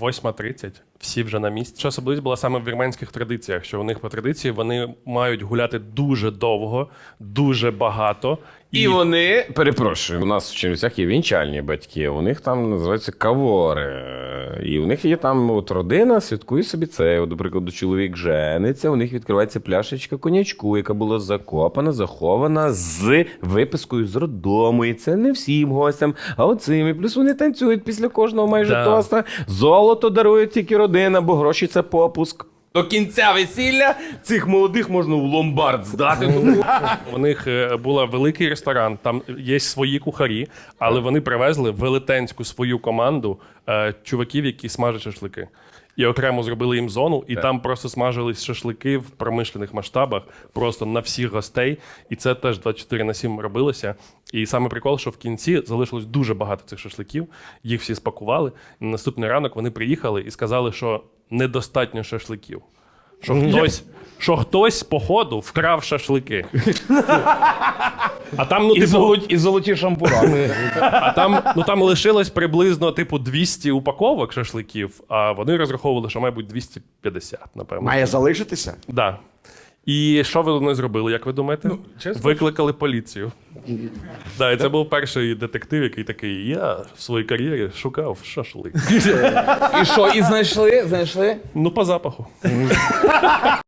8.30, всі вже на місці. Що особливість була саме в вірменських традиціях, що у них по традиції вони мають гуляти дуже довго, дуже багато. І вони, перепрошую, у нас в Чернівцях є вінчальні батьки, у них там називаються кавори. І у них є там от родина, святкує собі це. От, до прикладу, чоловік жениться, у них відкривається пляшечка конячку, яка була закопана, захована з випискою з роддому. І це не всім гостям, а оцим. І плюс вони танцюють після кожного майже Да. тоста. Золото дарує тільки родина, бо гроші це попуск. До кінця весілля цих молодих можна в ломбард здати. У них е, був великий ресторан, там є свої кухарі, але вони привезли велетенську свою команду е, чуваків, які смажать шашлики. І окремо зробили їм зону, і там просто смажились шашлики в промишлених масштабах, просто на всіх гостей. І це теж 24 на 7 робилося. І саме прикол, що в кінці залишилось дуже багато цих шашликів, їх всі спакували. І на наступний ранок вони приїхали і сказали, що недостатньо шашликів. Що хтось, що хтось, походу, вкрав шашлики. А там, ну, І, типу, золоті, і золоті шампурами. а там, ну, там лишилось приблизно, типу, 200 упаковок шашликів, а вони розраховували, що, мабуть, 250, напевно. Має залишитися? Да. І що ви вони зробили, як ви думаєте? Викликали поліцію. Да, і це був перший детектив, який такий: я в своїй кар'єрі шукав шашлик. І що, і знайшли? Знайшли? Ну, по запаху.